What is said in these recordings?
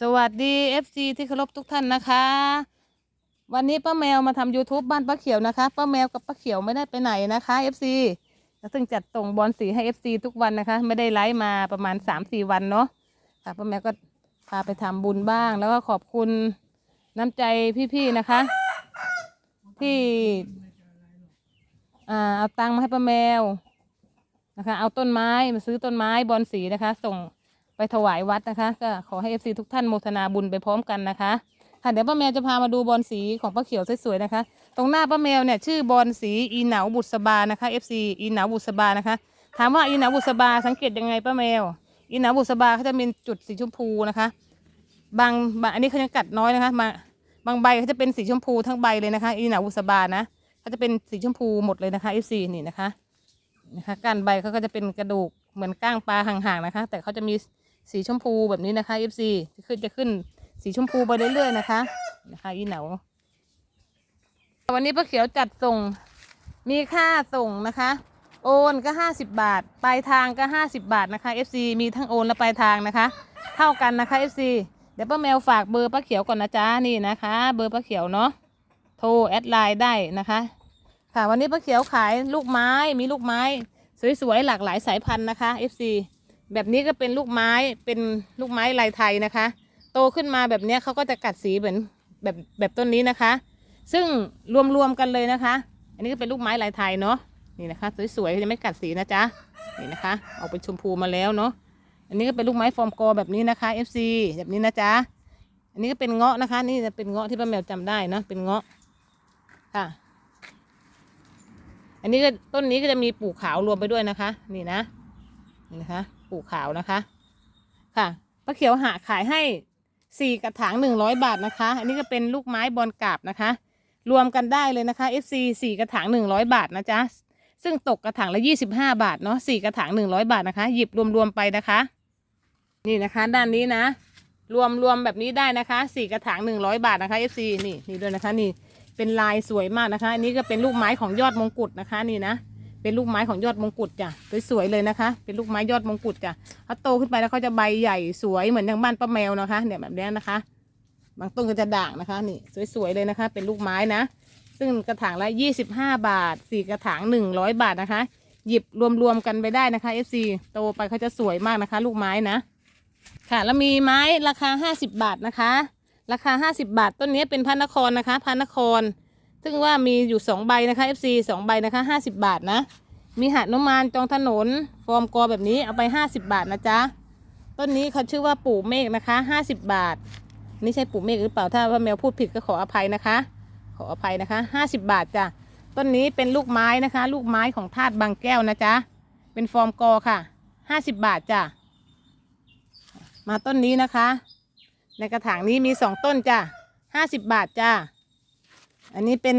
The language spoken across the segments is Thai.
สวัสดี FC ที่เคารพทุกท่านนะคะ วันนี้ป้าแมวมาทำ YouTube บ้านป้าเขียวนะคะป้าแมวกับป้าเขียวไม่ได้ไปไหนนะคะ FC ซึ่งจัดส่งบอลสีให้ FC ทุกวันนะคะ ไม่ได้ไลฟ์มาประมาณ 3-4 วันเนาะค่ะป้าแมวก็พาไปทำบุญบ้าง แล้วก็ขอบคุณน้ำใจพี่ๆนะคะ ที่อ่าเอาตังค์มาให้ป้าแมวนะคะ เอาต้นไม้มาซื้อต้นไม้บอลสีนะคะ ส่ง ไปถวายวัดนะคะ ก็ขอให้เอฟซีทุกท่านโมทนาบุญไปพร้อมกันนะคะค่ะเดี๋ยวป้าแมวจะพามาดูบอลสีของป้าเขียวสวยๆนะคะ ตรงหน้าป้าแมวเนี่ยชื่อบอลสีอีเหนาบุษบานะคะเอฟซีอีเหนาบุษบานะคะ ถามว่าอีเหนาบุษบาสังเกตยังไงป้าแมว อีเหนาบุษบาเขาจะมีจุดสีชมพูนะคะ บางบางอันนี้เขายังกัดน้อยนะคะมาบางใบเขาจะเป็นสีชมพูทั้งใบเลยนะคะ อีเหนาบุษบานะเขาจะเป็นสีชมพูหมดเลยนะคะเอฟซีนี่นะคะนะคะก้านใบเขาก็จะเป็นกระดูกเหมือนก้างปลาห่างๆนะคะ แต่เขาจะมี สีชมพูแบบนี้นะคะ FC จะขึ้นจะขึ้นสีชมพูไปเรื่อยๆนะคะนะคะอีเหนาวันนี้ป้าเขียวจัดส่งมีค่าส่งนะคะ โอนก็ 50 บาท ปลายทางก็ 50 บาทนะคะ FC มีทั้งโอนและปลายทางนะคะ เท่ากันนะคะ FC เดี๋ยวป้าแมวฝากเบอร์ป้าเขียวก่อนนะจ๊ะนี่นะคะ เบอร์ป้าเขียวเนาะโทรแอดไลน์ได้นะคะค่ะวันนี้ป้าเขียวขายลูกไม้มีลูกไม้ สวยๆหลากหลายสายพันธุ์นะคะ FC แบบนี้ก็เป็นลูกไม้เป็นลูกไม้ลายไทยนะคะ โตขึ้นมาแบบเนี้ยเขาก็จะกัดสีเหมือนแบบแบบต้นนี้นะคะ ซึ่งรวมๆกันเลยนะคะ อันนี้ก็เป็นลูกไม้ลายไทยเนาะนี่นะคะ สวยๆจะไม่กัดสีนะจ๊ะนี่นะคะ ออกเป็นชมพูมาแล้วเนาะอันนี้ก็เป็นลูกไม้ฟอร์มกอแบบนี้นะคะ FC แบบนี้นะจ๊ะอันนี้ก็เป็นเงาะนะคะ นี่จะเป็นเงาะที่ป้าแมวจำได้เนาะเป็นเงาะค่ะอันนี้ก็ต้นนี้ก็จะมีปลูกขาวรวมไปด้วยนะคะ นี่นะนี่นะคะ ปลูกขาวนะคะ ค่ะป้าเขียวหาขายให้สี่กระถางหนึ่งร้อยบาทนะคะ อันนี้ก็เป็นลูกไม้บอลกาบนะคะ รวมกันได้เลยนะคะ FC สี่กระถางหนึ่งร้อยบาทนะจ๊ะซึ่งตกกระถางละยี่สิบห้าบาทเนาะสี่กระถางหนึ่งร้อยบาทนะคะ หยิบรวมๆไปนะคะ นี่นะคะ ด้านนี้นะ รวมรวมแบบนี้ได้นะคะสี่กระถางหนึ่งร้อยบาทนะคะ FC นี่นี่ด้วยนะคะ นี่เป็นลายสวยมากนะคะ อันนี้ก็เป็นลูกไม้ของยอดมงกุฎนะคะ นี่นะ เป็นลูกไม้ของยอดมงกุฎจ้ะสวยๆเลยนะคะ เป็นลูกไม้ยอดมงกุฎจ้ะเขาโตขึ้นไปแล้วเขาจะใบใหญ่สวยเหมือนอย่างบ้านป้าแมวนะคะเนี่ยแบบนี้นะคะ บางต้นก็จะด่างนะคะ นี่สวยๆเลยนะคะ เป็นลูกไม้นะ ซึ่งกระถางละยี่สิบห้าบาทสี่กระถางหนึ่งร้อยบาทนะคะ หยิบรวมๆกันไปได้นะคะ FC โตไปเขาจะสวยมากนะคะ ลูกไม้นะ ค่ะแล้วมีไม้ราคาห้าสิบบาทนะคะ ราคาห้าสิบาทต้นนี้เป็นพันนครนะคะพันนคร ซึ่งว่ามีอยู่สองใบนะคะ FC สองใบนะคะห้าสิบาทนะ มีหาดนุมานจองถนน ฟอร์มกอแบบนี้เอาไปห้าสิบาทนะจ๊ะ ต้นนี้เขาชื่อว่าปู่เมฆนะคะห้าสิบาท นี่ใช่ปู่เมฆหรือเปล่า ถ้าว่าแมวพูดผิดก็ขออภัยนะคะ ขออภัยนะคะห้าสิบาทจ้ะ ต้นนี้เป็นลูกไม้นะคะ ลูกไม้ของธาตุบางแก้วนะจ๊ะ เป็นฟอร์มกอค่ะห้าสิบาทจ้ะ มาต้นนี้นะคะ ในกระถางนี้มีสองต้นจ้ะห้าสิบบาทจ้ะ อันนี้เป็น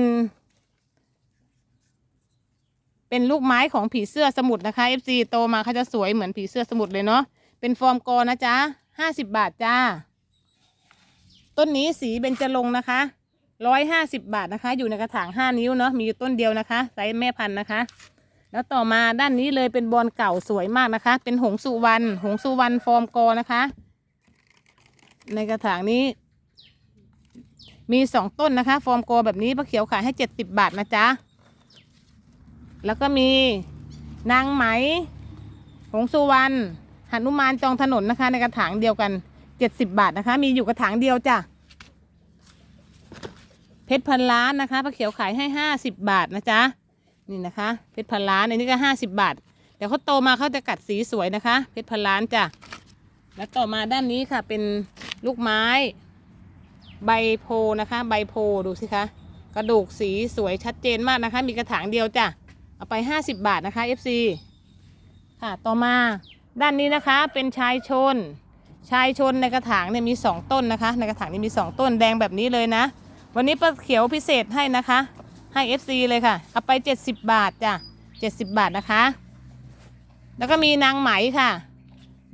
เป็นลูกไม้ของผีเสื้อสมุทรนะคะ FC โตมาเขาจะสวยเหมือนผีเสื้อสมุทรเลยเนาะ เป็นฟอร์มกอนะจ๊ะห้าสิบบาทจ้า ต้นนี้สีเบญจรงนะคะร้อยห้าสิบบาทนะคะ อยู่ในกระถางห้านิ้วเนาะ มีอยู่ต้นเดียวนะคะไซส์แม่พันธุ์นะคะ แล้วต่อมาด้านนี้เลยเป็นบอลเก่าสวยมากนะคะ เป็นหงสุวรรณ หงสุวรรณฟอร์มกอนะคะ ในกระถางนี้ มีสองต้นนะคะ ฟอร์มโกแบบนี้ป้าเขียวขายให้เจ็ดสิบบาทนะจ๊ะ แล้วก็มีนางไหม หงสุวรรณหนุมานจองถนนนะคะ ในกระถางเดียวกันเจ็ดสิบบาทนะคะ มีอยู่กระถางเดียวจ้ะ เพชรพันล้านนะคะป้าเขียวขายให้ห้าสิบบาทนะจ๊ะ นี่นะคะ เพชรพันล้านอันนี้ก็ห้าสิบบาท เดี๋ยวเขาโตมาเขาจะกัดสีสวยนะคะ เพชรพันล้านจ้ะ แล้วต่อมาด้านนี้ค่ะเป็นลูกไม้ ใบโพนะคะใบโพดูสิคะกระดูกสีสวยชัดเจนมากนะคะ มีกระถางเดียวจ้ะเอาไป 50 บาทนะคะ FC ค่ะต่อมาด้านนี้นะคะเป็นชายชน ชายชนในกระถางเนี่ยมี 2 ต้นนะคะ ในกระถางนี้มี 2 ต้นแดงแบบนี้เลยนะ วันนี้ป้าเขียวพิเศษให้นะคะ ให้ FC เลยค่ะ เอาไป 70 บาทจ้ะ70 บาทนะคะ แล้วก็มีนางไหมค่ะ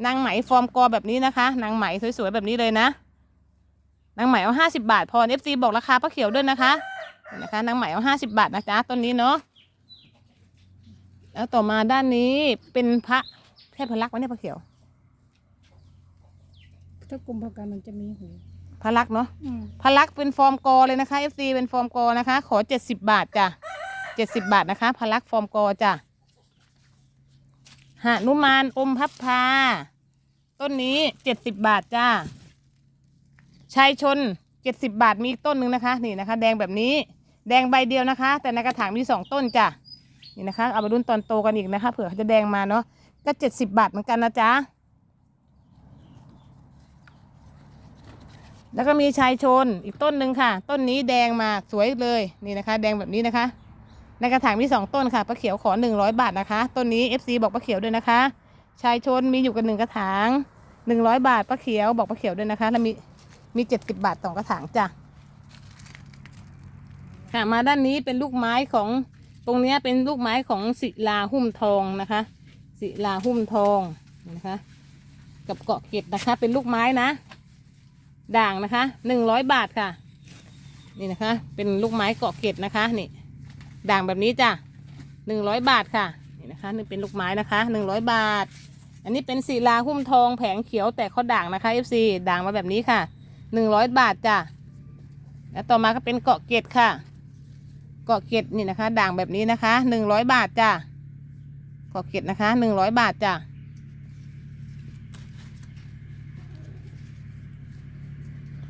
นางไหมฟอร์มกอแบบนี้นะคะ นางไหมสวยๆแบบนี้เลยนะ นางไหมเอาห้าสิบาท พอเอฟซีบอกราคาป้าเขียวด้วยนะคะนี่นะคะนางไหมเอาห้าสิบาทนะจ๊ะต้นนี้เนาะแล้วต่อมาด้านนี้เป็นพระเทพลักษณ์วะเนี่ยป้าเขียวถ้ากลุ่มพากันมันจะมีหูพลักเนาะอืมพลักเป็นฟอร์มกอเลยนะคะ FC เป็นฟอร์มกอนะคะ ขอเจ็ดสิบบาทจ้ะเจ็ดสิบบาทนะคะพลักฟอร์มกอจ้ะหนุมานอมพับพาต้นนี้เจ็ดสิบบาทจ้า ชายชนเจ็ดสิบบาทมีอีกต้นหนึ่งนะคะนี่นะคะ แดงแบบนี้แดงใบเดียวนะคะ แต่ในกระถางมีสองต้นจ้ะนี่นะคะ เอาไปรุ่นตอนโตกันอีกนะคะเผื่อเขาจะแดงมาเนาะก็เจ็ดสิบบาทเหมือนกันนะจ๊ะแล้วก็มีชายชนอีกต้นหนึ่งค่ะ ต้นนี้แดงมาสวยเลยนี่นะคะ แดงแบบนี้นะคะ ในกระถางมีสองต้นค่ะป้าเขียวขอหนึ่งร้อยบาทนะคะต้นนี้ FC บอกป้าเขียวด้วยนะคะ ชายชนมีอยู่กันหนึ่งกระถางหนึ่งร้อยบาทป้าเขียวบอกป้าเขียวด้วยนะคะแล้วมี มีเจ็ดสิบบาทสองกระถางจ้ะค่ะมาด้านนี้เป็นลูกไม้ของตรงเนี้ยเป็นลูกไม้ของศิลาหุ้มทองนะคะ ศิลาหุ้มทองนะคะ กับเกาะเก็ดนะคะ เป็นลูกไม้นะ ด่างนะคะหนึ่งร้อยบาทค่ะ นี่นะคะ เป็นลูกไม้เกาะเก็ดนะคะนี่ด่างแบบนี้จ้ะหนึ่งร้อยบาทค่ะนี่นะคะนี่เป็นลูกไม้นะคะหนึ่งร้อยบาท อันนี้เป็นศิลาหุ้มทองแผงเขียวแต่เขาด่างนะคะ FC ด่างมาแบบนี้ค่ะ หนึ่งร้อยบาทจ้ะแล้วต่อมาก็เป็นเกาะเกร็ดค่ะ เกาะเกร็ดนี่นะคะ ด่างแบบนี้นะคะหนึ่งร้อยบาทจ้ะเกาะเกร็ดนะคะหนึ่งร้อยบาทจ้ะ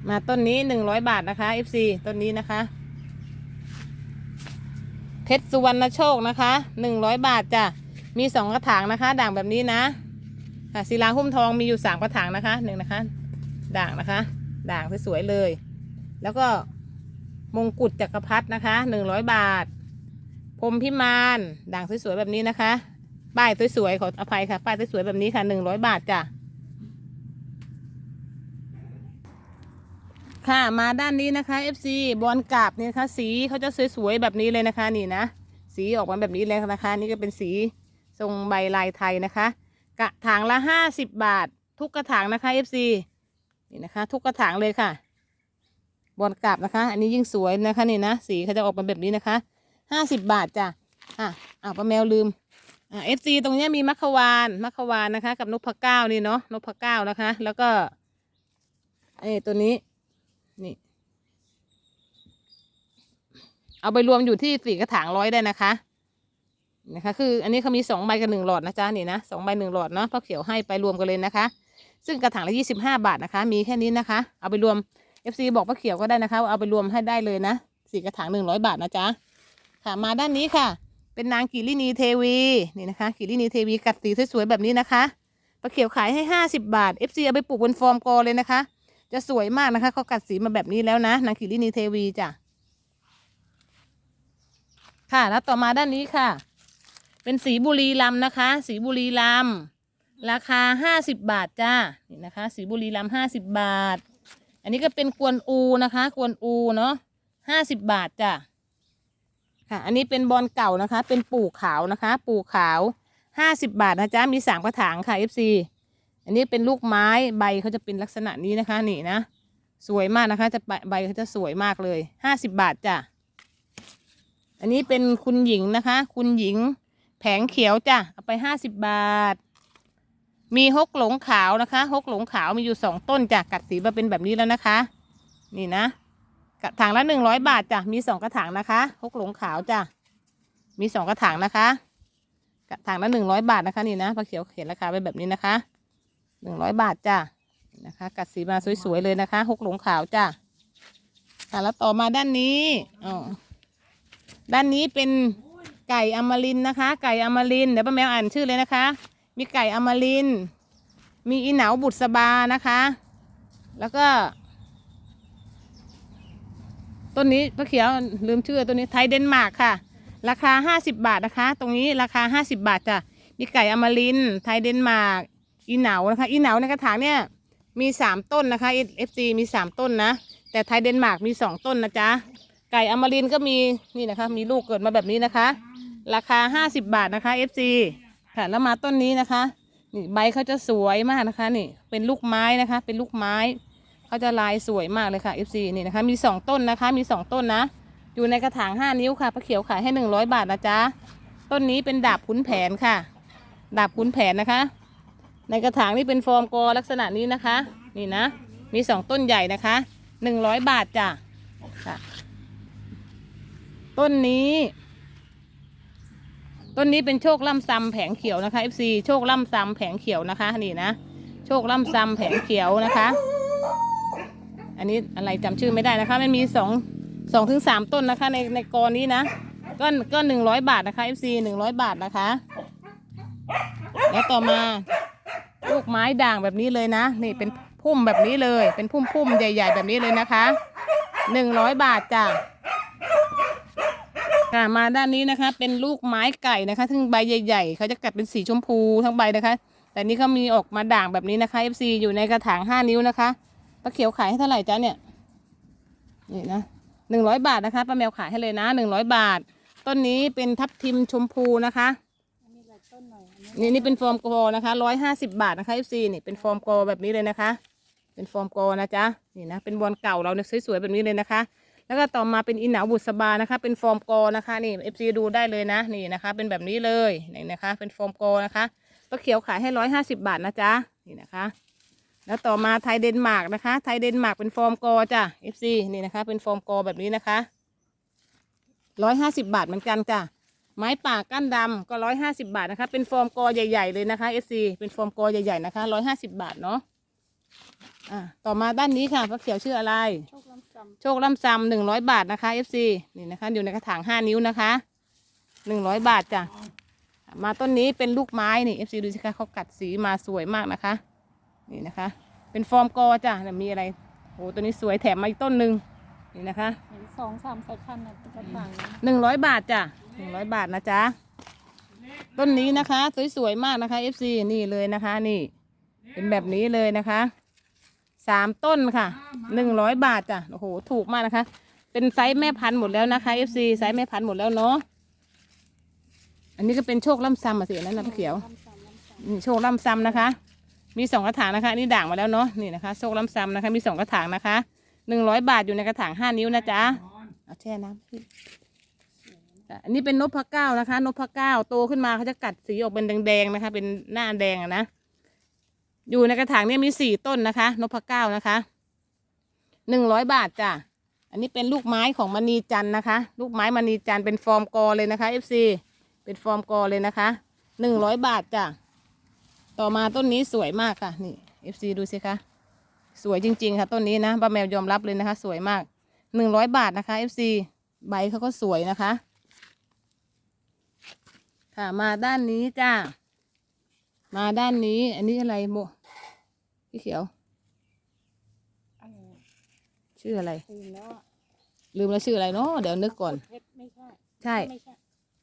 มาต้นนี้หนึ่งร้อยบาทนะคะ FC ต้นนี้นะคะเพชรสุวรรณโชคนะคะหนึ่งร้อยบาทจ้ะมีสองกระถางนะคะ ด่างแบบนี้นะค่ะศิลาหุ้มทองมีอยู่สามกระถางนะคะหนึ่งนะคะ ด่างนะคะ ด่างสวยๆเลย แล้วก็มงกุฎจักรพรรดินะคะหนึ่งร้อยบาท พรมพิมานด่างสวยๆแบบนี้นะคะ ป้ายสวยๆขออภัยค่ะ ป้ายสวยๆแบบนี้ค่ะหนึ่งร้อยบาทจ้ะค่ะมาด้านนี้นะคะ FC บอลกราบนี่นะคะ สีเขาจะสวยๆแบบนี้เลยนะคะนี่นะสีออกมาแบบนี้เลยนะคะ นี่ก็เป็นสีทรงใบลายไทยนะคะ กระถางละห้าสิบบาท ทุกกระถางนะคะ FC นี่นะคะ ทุกกระถางเลยค่ะ บอลกราบนะคะ อันนี้ยิ่งสวยนะคะนี่นะสีเขาจะออกมาแบบนี้นะคะห้าสิบบาทจ้ะอะอ้าวป้าแมวลืมอ่า FC ตรงนี้มีมัคควานมัคควานนะคะ กับนกพเก้านี่เนาะนกพเก้านะคะ แล้วก็เอ้ตัวนี้นี่ เอาไปรวมอยู่ที่สี่กระถางร้อยได้นะคะนะคะ คืออันนี้เขามีสองใบกับหนึ่งหลอดนะจ๊ะนี่นะสองใบหนึ่งหลอดเนาะพ่อเขียวให้ไปรวมกันเลยนะคะ ซึ่งกระถางละยี่สิบห้าบาทนะคะ มีแค่นี้นะคะ เอาไปรวม FC บอกพ่อเขียวก็ได้นะคะเอาไปรวมให้ได้เลยนะสี่กระถางหนึ่งร้อยบาทนะจ๊ะค่ะมาด้านนี้ค่ะ เป็นนางกิรินีเทวีนี่นะคะกิรินีเทวีกัดสีสวยๆแบบนี้นะคะพ่อเขียวขายให้ห้าสิบบาท FC เอาไปปลูกบนฟอร์มกอเลยนะคะ จะสวยมากนะคะเขากัดสีมาแบบนี้แล้วนะนางกิรินีเทวีจ้ะค่ะแล้วต่อมาด้านนี้ค่ะ เป็นสีบุรีลำนะคะ สีบุรีลำ ราคาห้าสิบบาทจ้านี่นะคะสีบุรีลำห้าสิบบาท อันนี้ก็เป็นกวนอูนะคะ กวนอูเนาะห้าสิบบาทจ้ะค่ะ อันนี้เป็นบอลเก่านะคะ เป็นปูขาวนะคะ ปูขาวห้าสิบบาทนะจ๊ะมีสามกระถางค่ะ FC อันนี้เป็นลูกไม้ใบเขาจะเป็นลักษณะนี้นะคะ นี่นะ สวยมากนะคะ จะใบใบเขาจะสวยมากเลยห้าสิบบาทจ้ะอันนี้เป็นคุณหญิงนะคะ คุณหญิงแผงเขียวจ้ะเอาไปห้าสิบบาท มีฮกหลงขาวนะคะฮกหลงขาวมีอยู่สองต้นจ้ะกัดสีมาเป็นแบบนี้แล้วนะคะ นี่นะกระถางละหนึ่งร้อยบาทจ้ะมีสองกระถางนะคะฮกหลงขาวจ้ะมีสองกระถางนะคะ กระถางละหนึ่งร้อยบาทนะคะนี่นะพระเขียวเขียนราคาไปแบบนี้นะคะหนึ่งร้อยบาทจ้ะนะคะ กัดสีมาสวยๆเลยนะคะฮกหลงขาวจ้ะค่ะแล้วต่อมาด้านนี้อ๋อด้านนี้เป็นไก่อมรินนะคะ ไก่อมรินเดี๋ยวป้าแมวอ่านชื่อเลยนะคะ มีไก่อมริน มีอีเหนาบุษบานะคะ แล้วก็ ต้นนี้พระเขียวลืมชื่อตัวนี้ไทยเดนมาร์กค่ะ ราคาห้าสิบบาทนะคะ ตรงนี้ราคาห้าสิบาทจ้ะ มีไก่อมริน ไทยเดนมาร์ก อีเหนานะคะ อีเหนาในกระถางเนี่ยมีสามต้นนะคะเอฟซีมีสามต้นนะ แต่ไทยเดนมาร์กมีสองต้นนะจ๊ะ ไก่อมรินก็มีนี่นะคะ มีลูกเกิดมาแบบนี้นะคะ ราคาห้าสิบบาทนะคะ FC ค่ะ แล้วมาต้นนี้นะคะ นี่ใบเขาจะสวยมากนะคะ นี่ เป็นลูกไม้นะคะ เป็นลูกไม้เขาจะลายสวยมากเลยค่ะ FC นี่นะคะ มีสองต้นนะคะ มีสองต้นนะ อยู่ในกระถางห้านิ้วค่ะป้าเขียวขายให้หนึ่งร้อยบาทนะจ๊ะ ต้นนี้เป็นดาบขุนแผนค่ะ ดาบขุนแผนนะคะ ในกระถางนี่เป็นฟอร์มกอลักษณะนี้นะคะ นี่นะ มีสองต้นใหญ่นะคะหนึ่งร้อยบาทจ้ะค่ะ ต้นนี้ ต้นนี้เป็นโชคล่ำซำแผงเขียวนะคะ FC โชคล่ำซำแผงเขียวนะคะนี่นะ โชคล่ำซำแผงเขียวนะคะ อันนี้อะไรจำชื่อไม่ได้นะคะ มันมีสองสองถึงสามต้นนะคะ ในในกรนี้นะก็ก็หนึ่งร้อยบาทนะคะ FC หนึ่งร้อยบาทนะคะ แล้วต่อมาลูกไม้ด่างแบบนี้เลยนะ นี่เป็นพุ่มแบบนี้เลย เป็นพุ่มพุ่มใหญ่ ๆ แบบนี้เลยนะคะหนึ่งร้อยบาทจ้ะ ค่ะมาด้านนี้นะคะ เป็นลูกไม้ไก่นะคะซึ่งใบใหญ่ๆเขาจะกัดเป็นสีชมพูทั้งใบนะคะ แต่นี่เขามีออกมาด่างแบบนี้นะคะ FC อยู่ในกระถางห้านิ้วนะคะป้าเขียวขายให้เท่าไหร่จ๊ะเนี่ยนี่นะหนึ่งร้อยบาทนะคะป้าแมวขายให้เลยนะหนึ่งร้อยบาท ต้นนี้เป็นทับทิมชมพูนะคะนี่นี่เป็นฟอร์มกอนะคะร้อยห้าสิบาทนะคะ FC นี่เป็นฟอร์มกอแบบนี้เลยนะคะ เป็นฟอร์มกอนะจ๊ะนี่นะเป็นบอลเก่าเราเนี่ยสวยๆแบบนี้เลยนะคะ แล้วก็ต่อมาเป็นอินหนาวบุษบานะคะ เป็นฟอร์มกอนะคะนี่ FC ดูได้เลยนะนี่นะคะ เป็นแบบนี้เลยนี่นะคะ เป็นฟอร์มกอนะคะป้าเขียวขายให้ร้อยห้าสิบาทนะจ๊ะนี่นะคะ แล้วต่อมาไทยเดนมาร์กนะคะ ไทยเดนมาร์กเป็นฟอร์มกอจ้ะ FC นี่นะคะ เป็นฟอร์มกอแบบนี้นะคะร้อยห้าสิบาทเหมือนกันจ้ะไม้ป่าก้านดำก็ร้อยห้าสิบาทนะคะ เป็นฟอร์มกอใหญ่ ๆ เลยนะคะ FC เป็นฟอร์มกอใหญ่ๆนะคะร้อยห้าสิบาทเนาะ อะต่อมาด้านนี้ค่ะป้าเขียวชื่ออะไร โชคล้ำจโชคล่ำซำหนึ่งร้อยบาทนะคะ FC นี่นะคะ อยู่ในกระถางห้านิ้วนะคะหนึ่งร้อยบาทจ้ะมาต้นนี้เป็นลูกไม้นี่ FC ดูสิคะเขากัดสีมาสวยมากนะคะ นี่นะคะ เป็นฟอร์มกอจ้ะเนี่ยมีอะไรโอ้ตัวนี้สวยแถมมาอีกต้นหนึ่งนี่นะคะำเห็นสองสามสายพันธุ์น่ะกระถางนะหนึ่งร้อยบาทจ้ะหนึ่งร้อยบาทนะจ๊ะต้นนี้นะคะ สวยๆมากนะคะ FC นี่เลยนะคะ นี่ เป็นแบบนี้เลยนะคะ สามต้นค่ะหนึ่งร้อยบาทจ้ะโอ้โหถูกมากนะคะ เป็นไซส์แม่พันธุ์หมดแล้วนะคะ FC ไซส์แม่พันธุ์หมดแล้วเนาะอันนี้ก็เป็นโชคล่ำซำมาสิอันนั้นนะพี่เขียวล้ำจำล้ำจนี่โชคล่ำซำนะคะ มีสองกระถางนะคะอันนี้ด่างมาแล้วเนาะนี่นะคะโชคล่ำซำนะคะ มีสองกระถางนะคะหนึ่งร้อยบาทอยู่ในกระถางห้านิ้วนะจ๊ะเอาแช่น้ำพี่อะอันนี้เป็นนพเก้านะคะนพเก้าโตขึ้นมาเขาจะกัดสีออกเป็นแดงๆนะคะ เป็นหน้าแดงอะนะ อยู่ในกระถางเนี่ยมีสี่ต้นนะคะนพเก้านะคะหนึ่งร้อยบาทจ้ะอันนี้เป็นลูกไม้ของมณีจันนะคะ ลูกไม้มณีจันเป็นฟอร์มกอเลยนะคะ FC เป็นฟอร์มกอเลยนะคะหนึ่งร้อยบาทจ้ะต่อมาต้นนี้สวยมากค่ะนี่ FC ดูสิคะสวยจริง ๆ ค่ะต้นนี้นะป้าแมวยอมรับเลยนะคะ สวยมากหนึ่งร้อยบาทนะคะ FC ใบเขาก็สวยนะคะ ค่ะมาด้านนี้จ้า มาด้านนี้ อันนี้อะไรโมพี่เขียวอะไรอะชื่ออะไร ลืมแล้วอะลืมแล้วชื่ออะไรเนาะเดี๋ยวนึกก่อน เพชรไม่ใช่ ใช่ ไม่ใช่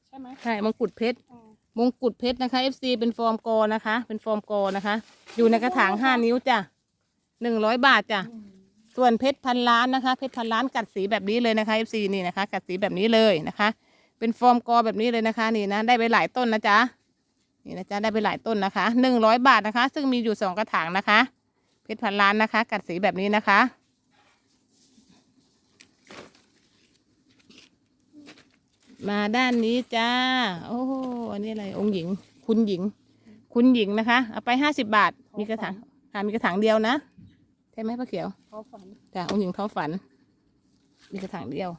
ใช่ไหมใช่มงกุฎเพชร อ๋อมงกุฎเพชรนะคะ FC เป็นฟอร์มกอนะคะ เป็นฟอร์มกอนะคะ อยู่ในกระถางห้านิ้วจ้ะหนึ่งร้อยบาทจ้ะ อืมส่วนเพชรพันล้านนะคะ เพชรพันล้านกัดสีแบบนี้เลยนะคะ FC นี่นะคะ กัดสีแบบนี้เลยนะคะ เป็นฟอร์มกอแบบนี้เลยนะคะ นี่นะ ได้ไปหลายต้นนะจ๊ะ นี่นะจ๊ะได้ไปหลายต้นนะคะหนึ่งร้อยบาทนะคะ ซึ่งมีอยู่สองกระถางนะคะ เพชรพันล้านนะคะ กัดสีแบบนี้นะคะ มาด้านนี้จ้า โอ้โหอันนี้อะไรองค์หญิง คุณหญิง คุณหญิงนะคะ เอาไปห้าสิบบาท มีกระถางค่ะมีกระถางเดียวนะใช่ไหมป้าเขียวเขาฝันจ้ะองค์หญิงท้อฝัน มีกระถางเดียว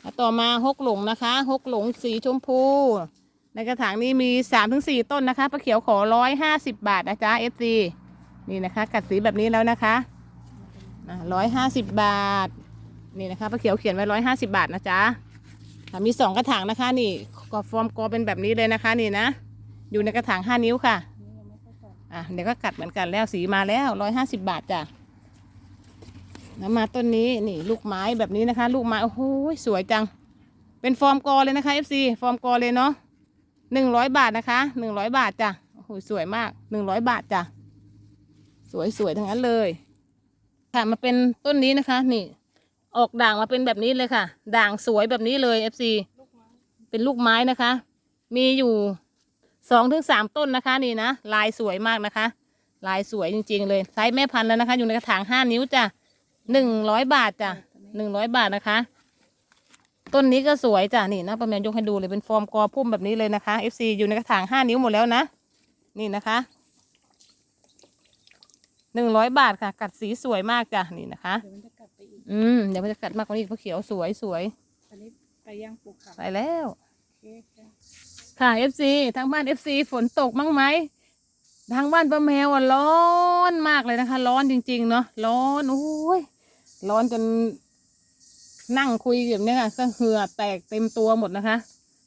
แล้วต่อมาฮกหลงนะคะฮกหลงสีชมพู ในกระถางนี้มีสามถึงสี่ต้นนะคะป้าเขียวขอร้อยห้าสิบบาทนะจ๊ะเอฟซีนี่นะคะกัดสีแบบนี้แล้วนะคะร้อยห้าสิบบาท นี่นะคะป้าเขียวเขียนไว้ร้อยห้าสิบาทนะจ๊ะมีสองกระถางนะคะ นี่กอฟอร์มกอเป็นแบบนี้เลยนะคะ นี่นะอยู่ในกระถางห้านิ้วค่ะอะเดี๋ยวก็กัดเหมือนกันแล้วสีมาแล้วร้อยห้าสิบบาทจ้ะแล้วมาต้นนี้นี่ลูกไม้แบบนี้นะคะ ลูกไม้โอ้โหสวยจัง เป็นฟอร์มกอเลยนะคะ FC ฟอร์มกอเลยเนาะ หนึ่งร้อยบาทนะคะหนึ่งร้อยบาทจ้ะโอ้โหสวยมากหนึ่งร้อยบาทจ้ะสวยสวยทั้งนั้นเลย ค่ะมาเป็นต้นนี้นะคะ นี่ ออกด่างมาเป็นแบบนี้เลยค่ะ ด่างสวยแบบนี้เลย FC ลูกไม้เป็นลูกไม้นะคะ มีอยู่สองถึงสามต้นนะคะ นี่นะลายสวยมากนะคะ ลายสวยจริง ๆ เลยไซส์แม่พันธุ์แล้วนะคะ อยู่ในกระถางห้านิ้วจ้ะหนึ่งร้อยบาทจ้ะหนึ่งร้อยบาทนะคะ ต้นนี้ก็สวยจ้ะนี่นะประเมินยกให้ดูเลยเป็นฟอร์มกอพุ่มแบบนี้เลยนะคะ FC อยู่ในกระถางห้านิ้วหมดแล้วนะ นี่นะคะหนึ่งร้อยบาทค่ะ กัดสีสวยมากจ้ะนี่นะคะ เดี๋ยวมันจะกลับไปอีก อืมเดี๋ยวมันจะกัดมากกว่านี้อีกเพราะเขียวสวยสวยอันนี้ไปย่างปลูกค่ะไปแล้ว โอเคจ้ะค่ะ FC ทางบ้าน FC ฝนตกมั้งไหมทางบ้านป้าแมวอะร้อนมากเลยนะคะ ร้อนจริง ๆ เนาะร้อนโอ้ยร้อนจน นั่งคุยแบบเนี้ยค่ะก็เหือแตกเต็มตัวหมดนะคะ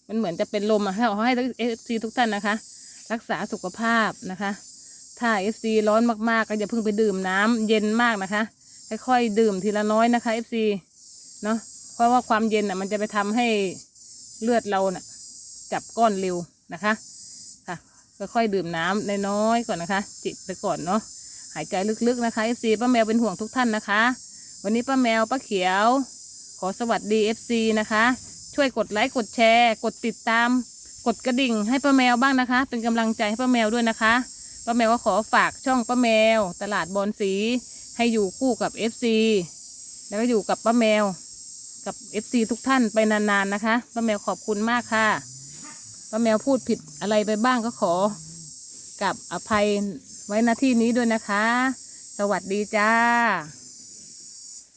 มันเหมือนจะเป็นลมอะให้ขอให้ FC ทุกท่านนะคะ รักษาสุขภาพนะคะ ถ้า FC ร้อนมากๆ ก็อย่าเพิ่งไปดื่มน้ำเย็นมากนะคะ ค่อยๆดื่มทีละน้อยนะคะ FC เนาะเพราะว่าความเย็นอะมันจะไปทำให้เลือดเราน่ะจับก้อนเร็วนะคะค่ะค่อยๆดื่มน้ำน้อยๆก่อนนะคะ จิตไปก่อนเนาะหายใจลึกๆนะคะ FC ป้าแมวเป็นห่วงทุกท่านนะคะ วันนี้ป้าแมวป้าเขียว ขอสวัสดี FC นะคะ ช่วยกดไลค์กดแชร์ กดติดตาม กดกระดิ่งให้ป้าแมวบ้างนะคะ เป็นกำลังใจให้ป้าแมวด้วยนะคะป้าแมวก็ขอฝากช่องป้าแมว ตลาดบอนสีให้อยู่คู่กับ FC แล้วก็อยู่กับป้าแมวกับ FC ทุกท่านไปนาน ๆ นะคะป้าแมวขอบคุณมากค่ะป้าแมวพูดผิดอะไรไปบ้างก็ขอกับอภัยไว้หน้าที่นี้ด้วยนะคะ สวัสดีจ้า